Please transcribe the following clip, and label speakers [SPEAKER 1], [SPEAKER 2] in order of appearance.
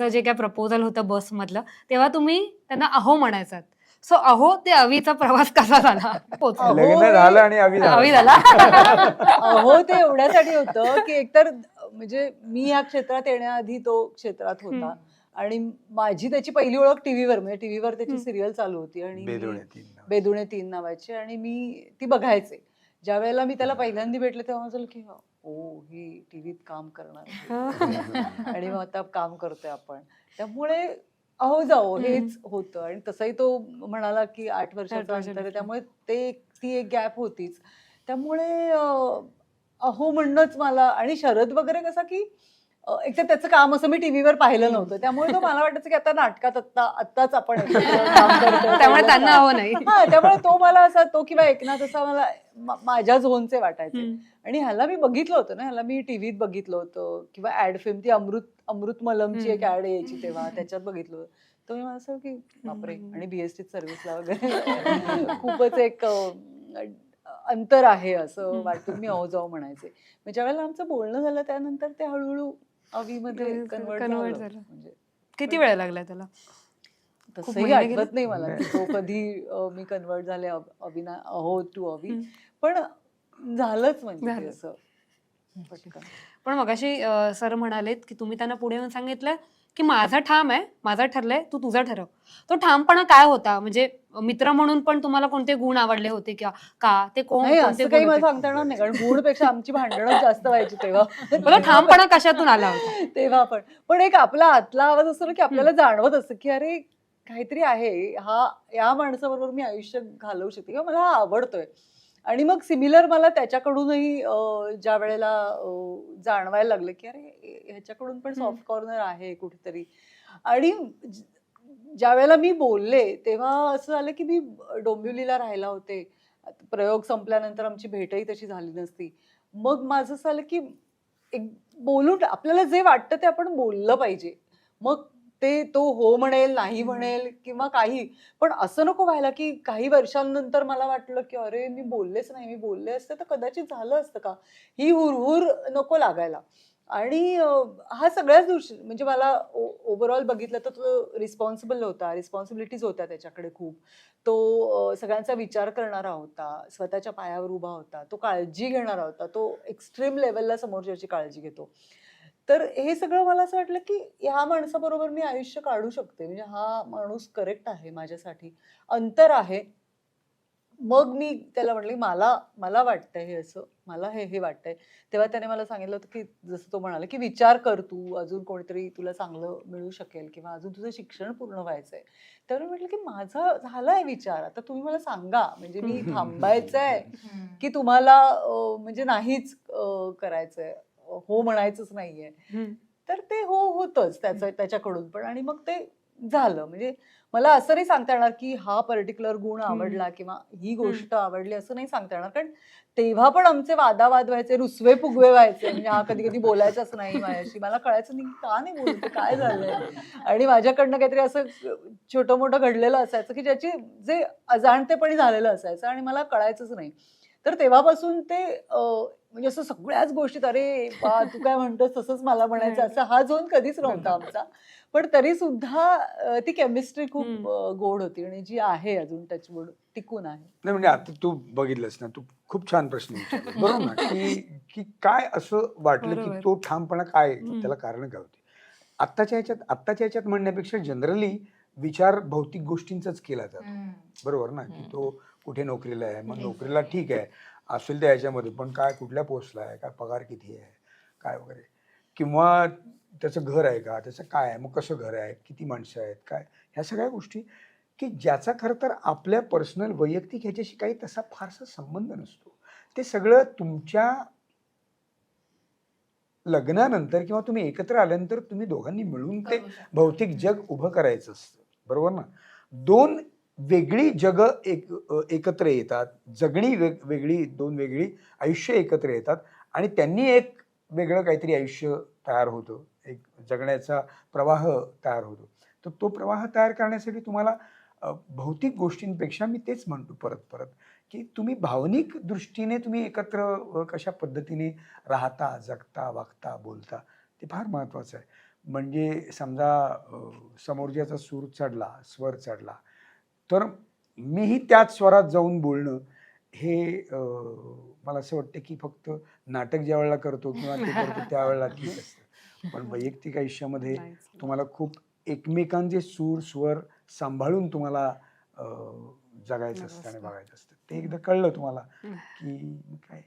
[SPEAKER 1] तुमचं जे काय प्रपोजल होतं बसमधलं तेव्हा तुम्ही त्यांना अहो म्हणायचात सो अहो ते अवीचा प्रवास कसा झाला.
[SPEAKER 2] अहो,
[SPEAKER 3] लग्न झालं आणि अवी
[SPEAKER 1] अवी
[SPEAKER 3] झाला
[SPEAKER 1] झाला
[SPEAKER 2] अहो ते एवढ्यासाठी होतं की एकतर म्हणजे मी या क्षेत्रात येण्याआधी तो क्षेत्रात होता. आणि माझी त्याची पहिली ओळख टीव्हीवर म्हणजे टीव्हीवर त्याची
[SPEAKER 1] हम्म.
[SPEAKER 2] सिरियल चालू होती आणि मी-
[SPEAKER 3] बेदोणे तीन नाव.
[SPEAKER 2] बेदुणे तीन नावाची आणि मी ती बघायचे ज्या वेळेला मी त्याला पहिल्यांदा भेटले तेव्हा माझं की ओ ही टीव्हीत काम करणार. आणि मग आता काम करतोय आपण त्यामुळे अहो जाओ. हेच होतं आणि तसंही तो म्हणाला की आठ वर्षाचा. अंतर आहे त्यामुळे ते ती एक गॅप होतीच त्यामुळे अहो म्हणणंच मला आणि शरद वगैरे कसा की एक तर त्याचं काम असं मी टीव्हीवर पाहिलं नव्हतं त्यामुळे तो मला वाटायचं की आता नाटकात आत्ता आत्ताच आपण.
[SPEAKER 1] त्यामुळे त्यांना अहो नाही
[SPEAKER 2] हा त्यामुळे तो मला असा तो किंवा एकनाथ असा मला माझ्या झोनचे वाटायचे. आणि ह्याला मी बघितलं होतं ना ह्याला मी टीव्हीत बघितलं होतं किंवा ऍड फिल्म ती अमृत अमृत मलमची एक. ऍड यायची तेव्हा त्याच्यात बघितलं होतं तर मी मला असं की बापरे. आणि बीएसटी सर्व्हिसला वगैरे खूपच एक अंतर आहे असं. वाटून मी अहो जाऊ म्हणायचे ज्या वेळेला आमचं बोलणं झालं त्यानंतर ते हळूहळू अवीमध्ये कन्वर्ट झालं. म्हणजे
[SPEAKER 1] किती वेळ लागला त्याला
[SPEAKER 2] तसंही? आठवत नाही मला तो कधी मी कन्वर्ट झाले अविना अहो टू अवी. पण झालंच म्हणजे. असं.
[SPEAKER 1] पण मगाशी सर म्हणालेत की तुम्ही त्यांना पुढे येऊन सांगितलं की माझा ठाम आहे माझा ठरलंय तू तुझा ठरव. तो ठामपणा काय होता? म्हणजे मित्र म्हणून पण तुम्हाला कोणते गुण आवडले होते किंवा का? ते कोण
[SPEAKER 2] नाही
[SPEAKER 1] कोणते
[SPEAKER 2] असं काही
[SPEAKER 1] गुण
[SPEAKER 2] मला
[SPEAKER 1] होते?
[SPEAKER 2] सांगता येणार नाही कारण गुणपेक्षा आमची भांडणच जास्त व्हायची तेव्हा.
[SPEAKER 1] मला ठामपणा कशातून आला होता?
[SPEAKER 2] तेव्हा पण. पण एक आपला आतला आवाज असतो ना की आपल्याला जाणवत असतं की अरे काहीतरी आहे. हा या माणसाबरोबर मी आयुष्य घालवू शकते किंवा मला हा आवडतोय. आणि मग सिमिलर मला त्याच्याकडूनही ज्या वेळेला जाणवायला लागलं की अरे ह्याच्याकडून पण. सॉफ्ट कॉर्नर आहे कुठेतरी. आणि ज्या वेळेला मी बोलले तेव्हा असं झालं की मी डोंबिवलीला राहायला होते. प्रयोग संपल्यानंतर आमची भेटही तशी झाली नसती. मग माझं असं झालं की एक बोलून आपल्याला जे वाटतं ते आपण बोललं पाहिजे. मग ते तो हो म्हणेल नाही. म्हणेल किंवा काही. पण असं नको व्हायला की काही वर्षांनंतर मला वाटलं की अरे मी बोललेच नाही मी बोलले असते तर कदाचित झालं असतं का? ही हुरहुर नको लागायला. आणि हा सगळ्याच दृष्टी म्हणजे मला ओव्हरऑल बघितलं तर तो रिस्पॉन्सिबल होता रिस्पॉन्सिबिलिटीज होत्या त्याच्याकडे खूप. तो सगळ्यांचा विचार करणारा होता स्वतःच्या पायावर उभा होता तो काळजी घेणारा होता तो एक्स्ट्रीम लेवलला समोरच्याची काळजी घेतो. तर हे सगळं मला असं वाटलं की ह्या माणसाबरोबर मी आयुष्य काढू शकते. म्हणजे हा माणूस करेक्ट आहे माझ्यासाठी. अंतर आहे. मग मी त्याला म्हटलं मला मला वाटतंय हे असं. मला हे हे वाटतंय. तेव्हा त्याने मला सांगितलं होतं की जसं तो म्हणाला की विचार कर तू. अजून कोणीतरी तुला चांगलं मिळू शकेल किंवा अजून तुझं शिक्षण पूर्ण व्हायचंय. तेव्हा मी म्हटलं की माझा झालाय विचार. आता तुम्ही मला सांगा. म्हणजे मी
[SPEAKER 3] हम्म.
[SPEAKER 2] थांबायचंय की तुम्हाला म्हणजे नाहीच करायचंय. हो म्हणायचंच नाहीये. तर ते हो होतच त्याचं त्याच्याकडून पण आणि मग ते झालं. म्हणजे मला असं नाही सांगता येणार की हा पर्टिक्युलर गुण आवडला किंवा ही गोष्ट आवडली असं नाही सांगता येणार. कारण तेव्हा पण आमचे वादावाद व्हायचे रुसवे फुगवे व्हायचे. म्हणजे हा कधी कधी बोलायचाच नाही माझ्याशी. मला कळायचं नाही का नाही बोलते काय झालंय? आणि माझ्याकडनं काहीतरी असं छोटं मोठं घडलेलं असायचं की ज्याची जे अजाणतेपणी झालेलं असायचं आणि मला कळायचंच नाही. तर तेव्हापासून ते म्हणजे असं सगळ्याच गोष्टीत अरे बा तू काय म्हणतोस तसंच मला म्हणायचं. असं हा झोन कधीच नव्हता आमचा. पण तरी सुद्धा ती केमिस्ट्री खूप गोड होती आणि जी आहे अजून टचवूड टिकून आहे.
[SPEAKER 3] नाही म्हणजे आता तू बघितलंस ना तू खूप छान प्रश्न विचारला बरोबर ना? की की काय असं वाटलं की. तो ठामपणा काय. त्याला कारण काय होती? आत्ताच्या ह्याच्यात आत्ताच्या ह्याच्यात म्हणण्यापेक्षा जनरली विचार भौतिक गोष्टींचाच केला जातो. बरोबर ना? की तो कुठे नोकरीला आहे? मग नोकरीला ठीक आहे. असेल त्या ह्याच्यामध्ये पण काय कुठल्या पोस्टला आहे? काय पगार किती आहे? काय वगैरे. किंवा त्याचं घर आहे का? त्याचं काय आहे? मग कसं घर आहे? किती माणसं आहेत? काय? ह्या सगळ्या गोष्टी की ज्याचा खरं तर आपल्या पर्सनल वैयक्तिक ह्याच्याशी काही तसा फारसा संबंध नसतो. ते सगळं तुमच्या लग्नानंतर किंवा तुम्ही एकत्र आल्यानंतर तुम्ही दोघांनी मिळून ते भौतिक जग उभं करायचं असतं. बरोबर ना? दोन वेगळी जग एक एकत्र येतात. जगणी वेग वेगळी दोन वेगळी आयुष्य एकत्र येतात. आणि त्यांनी एक वेगळं काहीतरी आयुष्य तयार होतं. एक जगण्याचा प्रवाह तयार होतो. तर तो प्रवाह तयार करण्यासाठी तुम्हाला भौतिक गोष्टींपेक्षा मी तेच म्हणतो परत परत की तुम्ही भावनिक दृष्टीने तुम्ही एकत्र कशा पद्धतीने राहता जगता वागता बोलता ते फार महत्त्वाचं आहे. म्हणजे समजा समोरच्याचा सूर चढला स्वर चढला तर मीही त्याच स्वरात जाऊन बोलणं हे मला असं वाटतं की फक्त नाटक ज्या वेळेला करतो किंवा ते करतो त्यावेळेला ठीक असतं पण वैयक्तिक आयुष्यामध्ये. तुम्हाला खूप एकमेकांचे सूर स्वर सांभाळून तुम्हाला जगायचं असतं आणि. बघायचं असतं ते एकदा कळलं तुम्हाला. की काय